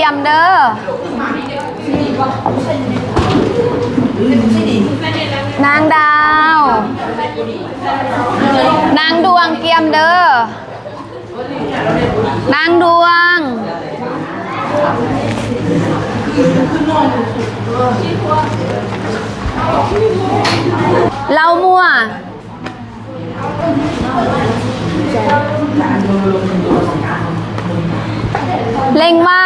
กียมเด้อนางดาว นางดวงเกียมเด้อ นางดวง เรามัวเล็งว่า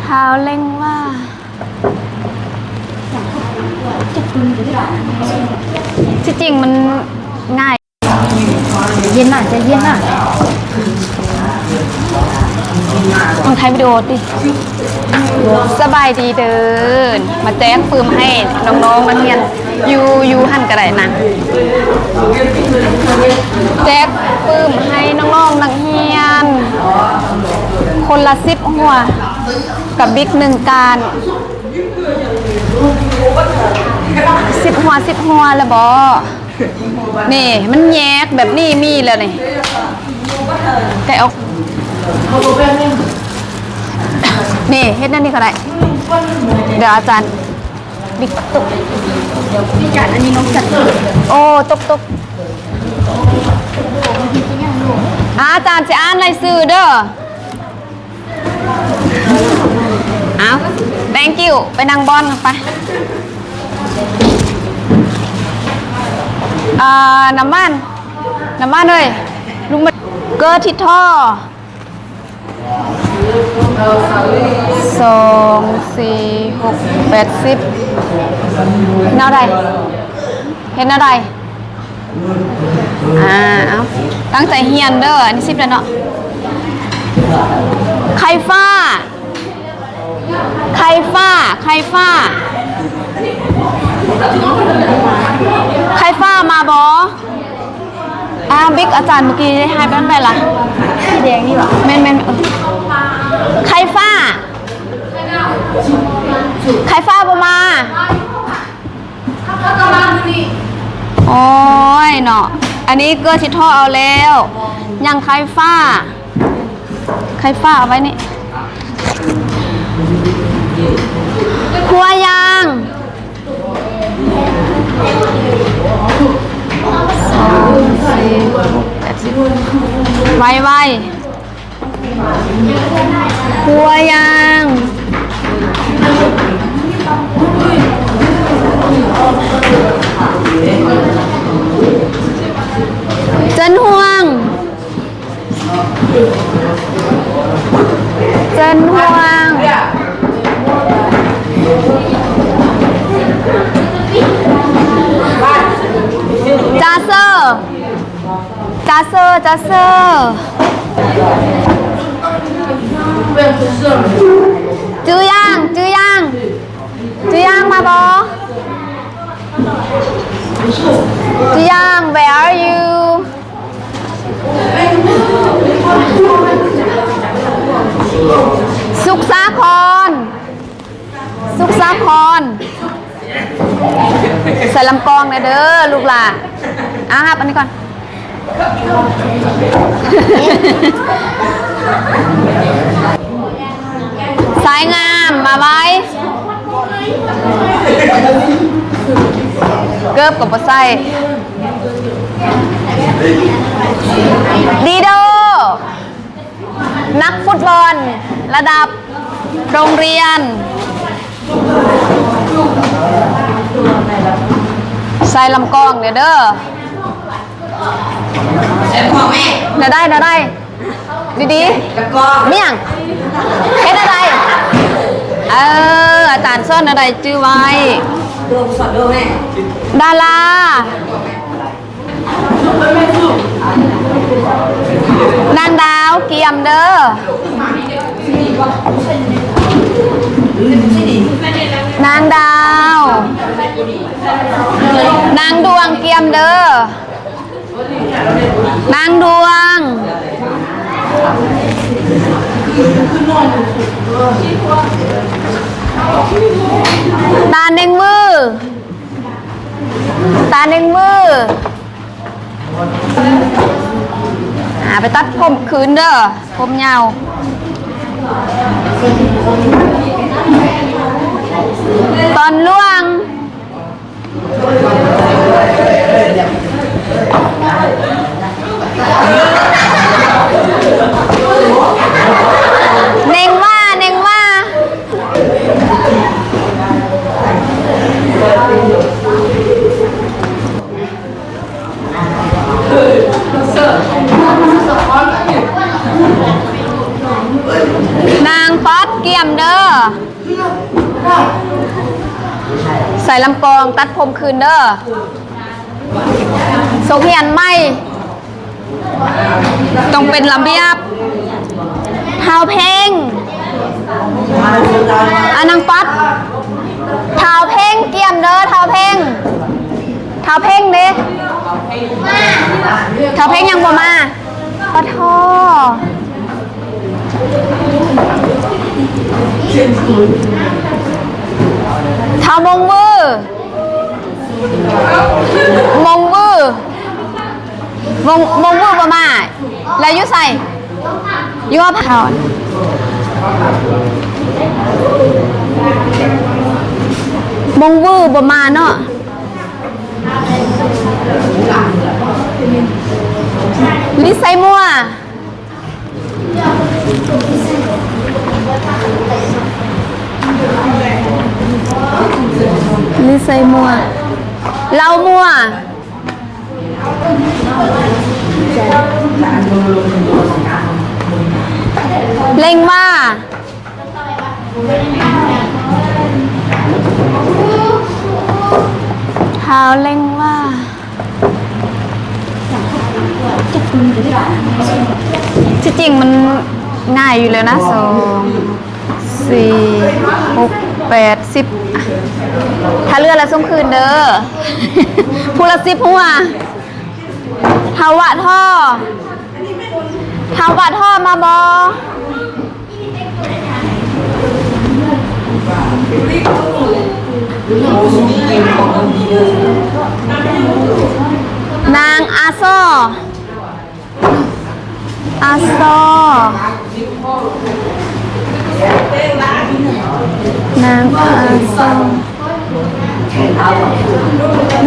เท้าเล่งว่าที่จริงมันง่าย เย็นน่ะใจเย็นน่ะ ต้องไทยวิดีโอติสบายดีเดิน มาแจ้งปืมให้น้องๆนักเรียนยูยูหันกระไดนะแจ้งปืมให้น้องๆนักเรียน คนละสิบหัว กับบิ๊กหนึ่งการสิบหัวสิบหัวแล้วบอนี่มันแยกแบบนี้มีแล้วนี่ไก่ออก นี่เฮ็ดนั่นนี่ก็ได้ เดี๋ยวอาจารย์บิ๊กตุกพี่จัดอันนี้น้องจัดโอ้ตุกตุกอาจารย์จะอ่านรายชื่อเด้อเอา thank you ไปนั่งบอลกันไปอ่าน้ำมัน น้ำมันเลยลุงมาเกิดที่ท่อ สองสี่หกแปดสิบเห็นอะไรเห็นอะไรอ่าเอาตั้งใจเฮียนเด้ออันนี้สิบแล้วเนาะไข่ฟ้าไข่ฟ้าไข่ฟ้าไข่ฟ้ามาบออ่าบิ๊กอาจารย์เมื่อกี้ได้ให้ไปนั่นไปละ สีแดงนี่หรอ เมนเมนเออไข่ฟ้า ไข่ฟ้าบมาโอ้ยเนาะ อันนี้เกลือชิท่อเอาแล้ว ยังไข่ฟ้าไข่ฟ้าเอาไว้นี่ครัวยางไวไวครัวยาง เจันห่วงเจันห่วงจาเซอจาเซอร์จาเซอร์จื้อย่างจื้อย่างจื้อย่าง where are you? สุขสาคร สุขสาครใส่ลำกองนะเด้อลูกหล่ะอะครับอันนี้ก่อน สายงามมาไว้ เกิบกับปไส้ดีโด นักฟุตบอล ระดับโรงเรียน ใส่ลำกล้องเดี๋ยวเด้อเดี๋ยวได้เดี๋ยวได้ ดีๆเมี่ยงเฮ็ดอะไร เออ อาจารย์ซ่อนอะไรจื้อไว้ดูสอนดูแม่ ดารานางดาวเกียมเด้อนางดาว นางดวงเกียมเด้อนางดวง ตาหนึ่งมือ หนึ่งมือาไปตัดผมคืนเด้อผมยาว ป๊อดเกี่ยมเด้อ ใส่ลำกองตัดผมคืนเด้อสงเฮียนไม่ต้องเป็นระเบียบเท้าเพลงอันนางป๊อดเท้าเพลงเกี่ยมเด้อเท้าเพลงเท้าเพลงเด้เท้าเพลงยังบ่มาปะทอ ท้ามงมือมงมือมงมงมือประมาณแล้วยุใส่ยุว่าผ่อนมงมือประมาณเนาะลิใส่มัว ลิใส่มัว เรามัว เล็งว่าเท้าเล็งว่าที่จริงมันง่ายอยู่แล้วนะสองสี่หก สิบถ้าเลือดแล้วส้มคืนเด้อพูละสิบหัวเทาวะท่อเทาวะท่อมาบอนางอาซออาซอ นางอาซอ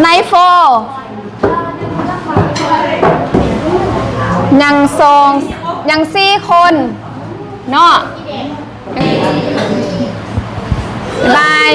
ไนโฟยังทรงยังซี่คนเนาะบาย